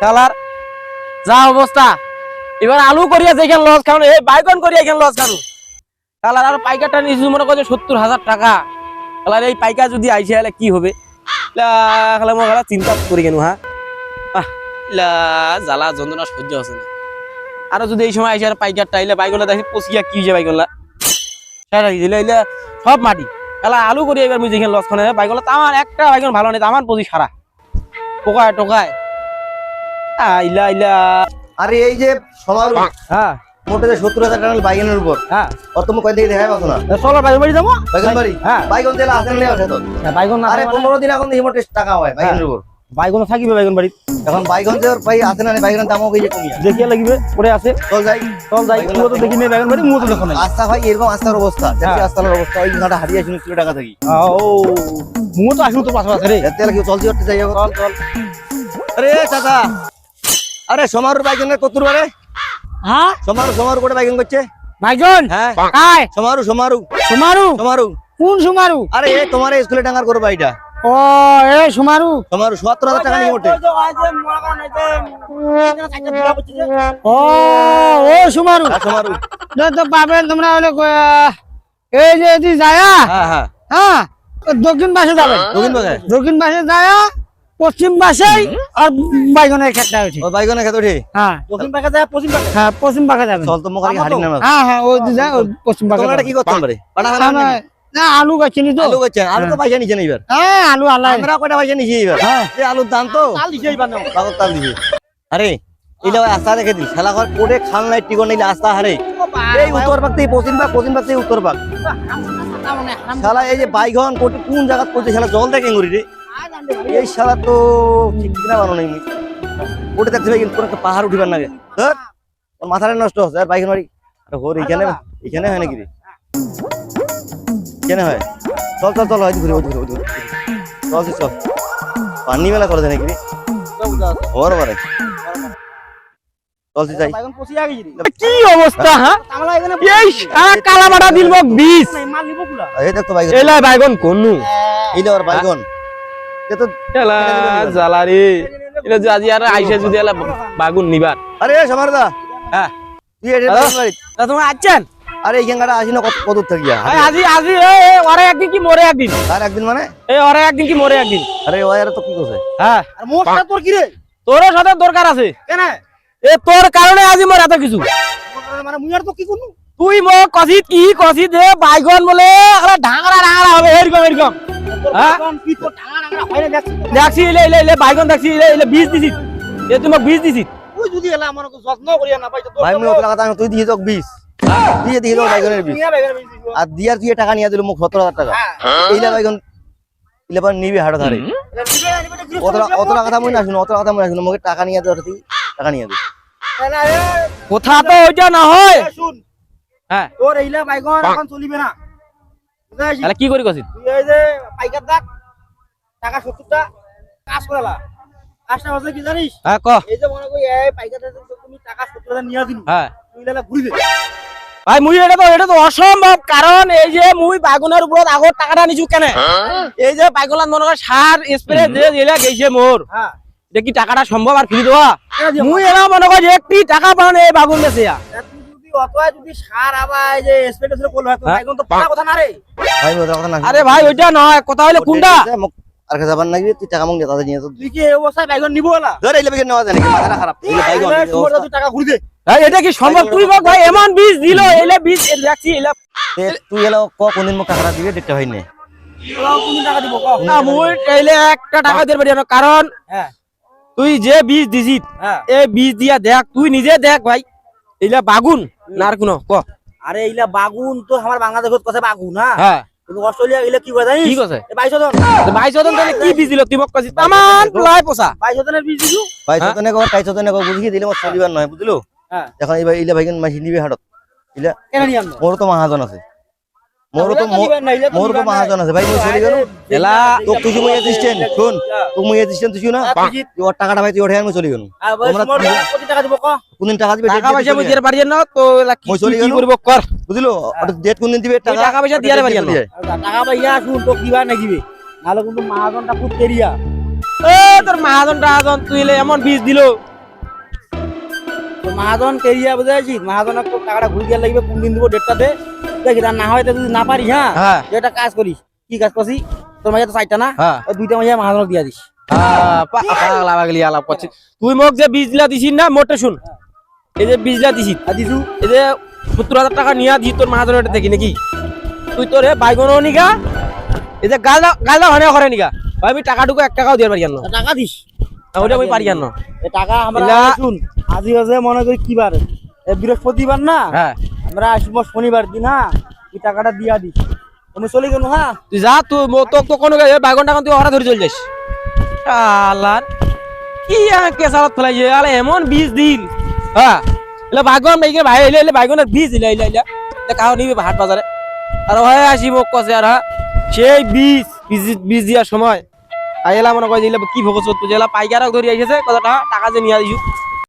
খেলার যা অবস্থা। এবার আলু করিয়া যেখানে লস খানো এই বাইকন করিয়া এখানে লস খানো খেলার আর পাইকারটা নিয়েছি, মনে করছে সত্তর হাজার টাকা। খেলার এই পাইকার যদি আইসে হলে কি হবে? খেলা মই খেলা, চিন্তা করি কেন হ্যাঁ জ্বালা, যন্ত্রণা সহ্য আছে না। আরও যদি এই সময় আইসে আর পাইকারটা আইলে বাইকলা দেখি, পচিয়া কি হয়েছে বাইকলা দিলে সব মাটি। খেলা আলু করি এবার মুই যেখানে লস খানে বাইকলা তো আমার একটা বাইকন ভালো নেই আমার পচি সারা। পোকায় টোকায়। আইলা আইলা আরে এই যে সমারু হ্যাঁ। মোটে যে সত্তর হাজার টাকা বাইগনের উপর। হ্যাঁ। অত মুখ কয় থেকে দেখাই পাচ্ছ না। চলো বাইক বাড়ি যাব? বাইগন বাড়ি? হ্যাঁ। বাইগন তেল আসেন নেই আসে তো। বাইকন আরে পনেরো দিন এখন এই মোটে টাকা হয় বাইগনের উপর। বাইকন থাকিবে বাইকন বাড়ি এখন বাইগন যে ওর ভাই আসে না বাইগনের দামও কইছে কমিয়া দেখিয়া লাগিবে পরে আছে চল যাই। চল যাই তুইও তো দেখি নেই বাইকন বাড়ি মুও তো দেখো নাই। আস্থা ভাই এরকম আস্থার অবস্থা দেখছি আস্থার অবস্থা ওই ঘাটা হারিয়ে শুনে কিলো টাকা থাকি। ও মুও তো আসুন তো পাশে পাশে রে। তেল কি করতে যাই চল চল। আরে চাচা। আরে সমারুর বাইগনের কতুর বারে হ্যাঁ? সমারু সমারু করে বাইগন করছে? বাইকন হ্যাঁ। কাই? সমারু সমারু। সুমারু? সমারু। কোন সুমারু? আরে এ তোমার স্কুলে ডাঙ্গার করো বাড়িটা। ও এ সুমারু? সমারু সত্তর হাজার টাকা নিয়ে মোটে। ও ও সুমারু। হ্যাঁ, সমারু। তো তো পাবেন তোমরা হলে এই যে এদি যায়া হ্যাঁ হ্যাঁ। হ্যাঁ দক্ষিণ পাশে যাবে রবীন্দ্র বাগায় দক্ষিণ পাশে যায়া পশ্চিম পাশেই আর বাইগনের ক্ষেতটা হয়েছে ও বাইগনের খেতে উঠে হ্যাঁ। পশ্চিম যায় পশ্চিম পাকে হ্যাঁ পশ্চিম পাশে যাবেন চল তো হাড়ি নামা হ্যাঁ হ্যাঁ ওই যায় পশ্চিম পাশে তোমরা এটা কি করতে পারে না আলু গাছিনি তো। আলু করছেন আলু তো পয়সা নিছেন এবার হ্যাঁ আলু আলাই। আমরা কয়টা পয়সা নিছি এবার হ্যাঁ। যে আলুর দাম তো। পাগল তাল দিছে। আরে এইটা ওই আস্থা রেখে দিস খেলা ঘর কোটে খাল নাই টিকো নিলে আস্থা হারে। এই উত্তর পাক থেকে পশ্চিম পাক পশ্চিম পাক থেকে উত্তর পাক। শালা এই যে বাইগন কোটে কোন জায়গা করছে শালা জল দেখে ঘুরি রে। এই শালা তো ঠিক না বানো নাই কোটে দেখতে পাই কিন্তু একটা পাহাড় উঠিবার নাগে। ধর ওর মাথাটা নষ্ট হচ্ছে আর বাইগন বাড়ি আরে হোর এখানে এখানে হয় নাকি রে? এখানে হয়। চল চল চল হয় ঘুরে ঘুরে ঘুরে চল চল, চল। পানি মেলা করে দেয় নাকি রে? ওর বারে চল তুই কি অবস্থা হ্যাঁ? এই সারা কালামাটা দিল বিষ। এই দেখ তো বাইগন এলাই বাইগন কোনু। ওর বাইগন। এ তো এলা জ্বালা রে এটা আজি আর আইসে যদি এলা বাগুন নিবার। আরে সমারদা। হ্যাঁ। তুই এটা হ্যালো? বাড়ি তা তোমার আছেন? আরে এই আসি না কত কত আজি আজি এ এ, ওরে একদিন কি মরে একদিন? আর একদিন মানে? ওরে একদিন কি মরে একদিন? আরে ওই আর তো কি হ্যাঁ। আর তোর কি রে? তোর সাথে দরকার আছে। কেন? এ তোর কারণে আজি মোর এত কিছু। মানে মুই আর তো কি করনু? তুই মোক কষিত কি কষিত দে বাইগন বলে আরে ঢাঙরা ঢাঙরা হবে এরকম এরকম। হ্যাঁ? হয় দেখছি? এলে এলে এলে বাইগন দেখছি এলে এলে বীজ দিছিস এ তুমি মোক বীজ দিছিস তুই যদি এলা আমার যত্ন করিয়া না পাইছ ভাই মুই ওতলা তুই দিয়ে তোক 20 দিয়ে দিয়ে তোক বাইগনের 20 আর দিয়ার তুই টাকা নিয়ে দিল মুখ 17000 টাকা। এইলা বাইগন ইলা পর নিবি হাড় ধারে। অতলা অতলা কথা মুই না শুনো কথা মুই না শুনো টাকা নিয়ে দে তুই টাকা নিয়ে দে কথা তো ওইটা না হয়? শুন। হ্যাঁ। তোর এইলা বাইগন এখন চলিবে না। তাহলে কি করি এই যে পাইকার দাগ টাকা সত্তরটা কাজ করালা কাজটা হচ্ছে কি জানিস? হ্যাঁ ক। এই যে মনে করি এই পাইকার দাগ তুমি টাকা সত্তর হাজার নিয়ে দিন হ্যাঁ। ঘুরি ভাই মুই এটা তো এটা তো অসম্ভব কারণ এই যে মুই বাগুনের উপৰত আগত টাকাটা নিছু কেনে? এই যে মনে কর সার স্প্রে যে এলা গেছে মোর হ্যাঁ এটা কি টাকাটা সম্ভব আর ফিরি দেওয়া। মুই এলা মনে কর যে একটি টাকা পাও না এই বাগুন বেছে হয় না রে। ভাই ওতলা কথা না। শুনো। আরে ভাই ওইটা নয় কথা হলে কোনটা? আর যাবার নাকি তুই টাকা মুখ তাদের নিয়ে তুই কি অবস্থায় বাইগন নিবো এলা ধর নেওয়া যায় নাকি? খারাপ। বাইগন। তুই টাকা ঘুরি দে। ভাই এটা কি সম্ভব? তুই বল ভাই এমন বীজ দিল এলে বীজ এলা এলা ক কোনদিন দিবে? হয় না। কারণ হ্যাঁ। তুই যে বীজ দিছিস হ্যাঁ। এই বীজ দিয়া দেখ তুই নিজে দেখ ভাই। এলা বাগুন। না আর কোনো ক? আরে এইলা বাগুন তো আমার বাংলাদেশত কথা বাগুন হ্যাঁ? হ্যাঁ। কিন্তু অস্ট্রেলিয়া গেলে কি জানিস? কি কৈছে বাইশ জন বাইশ হাজার তাহলে কি বীজ দিল? তুই মোক কৈছিস তামান প্লাই পচা বাইশ জনের বীজ হ্যাঁ? কর কাই সতনে বুঝি দিলে চলিবার নহয় বুঝলো? হ্যাঁ। এখন এইবার ইলা ভাইগন মাসি নিবি হাটত। ইলা কেন নিয়াম মোর তো মহাজন আছে। মোর তো মহাজন আছে। ভাই মই চলি গেল এলা তোক তুই মই অ্যাসিস্ট্যান্ট শুন। তোক মই অ্যাসিস্ট্যান্ট তুই না তুই ওর টাকাটা ভাই তুই ওঠে আমি চলি গেল। কত টাকা দিব ক? কোনদিন টাকা দিবে টাকা পয়সা বুঝিয়ে পারি না তো এলা কি কি করব কর। বুঝলো? ওটা ডেট কোনদিন দিবে তুই টাকা পয়সা দিয়ারে পারি না। টাকা পাইয়া শুন তো কিবা নাকিবে নাহলে কিন্তু মাহাজনটা খুব তেরিয়া। এ তোর মাহাজন টাহাজন তুই এমন বীজ দিল। মাহাজন কেরিয়া বুঝাইছি মাহাজনক তো টাকাটা ঘুরে গিয়ে লাগবে কোন দিন দিব ডেটটাতে দেখি না হয় যদি না পারিস হ্যাঁ? হ্যাঁ। যেটা কাজ করিস। কি কাজ করছি তোর মাঝে তো চারটা না? হ্যাঁ। ওই দুইটা মাঝে মাহাজনক দিয়া দিস। করছিস তুই মোক যে বীজ দিলা দিছিস না মোটে শুন। এই যে বীজ দিলা দিছিস। দিছু? এই যে সত্তর হাজার টাকা নিয়ে দিস তোর মাহাজনের দেখি নাকি? তুই তোর হে বাইগনও নিগা? এই যে গালদা গালদা ভানে করে ভাই আমি টাকাটুকু এক টাকাও দিয়ে পারি জানো টাকা দিস। ওটা আমি পারি এই টাকা আমরা শুন আজি আছে মনে করি কি বার বৃহস্পতিবার না? হ্যাঁ। আমরা আসব শনিবার দিন হ্যাঁ? তুই টাকাটা দিয়া দিস। তুমি চলে গেল হ্যাঁ? তুই যা তুই মো তোক তো কোনো বাইগন টাকা তুই হরা ধরে চলে যাস। আলার কি কেসালত ফেলাইছে আলে এমন বীজ দিল। হ্যাঁ। এলে বাইগন বাইকে ভাই এলে এলে বাইগনের বীজ দিলা ইলা ইলা তে কাও নিবি হাট বাজারে। আর হয় আসি মোক কছে আর হ্যাঁ? সেই বীজ বীজ বীজ দিয়ার সময়। আইলা মনে কয় যে কি ভোগ তুই এলা পাইকারক ধরি আইছে কথাটা টাকা যে নিয়ে দিছু।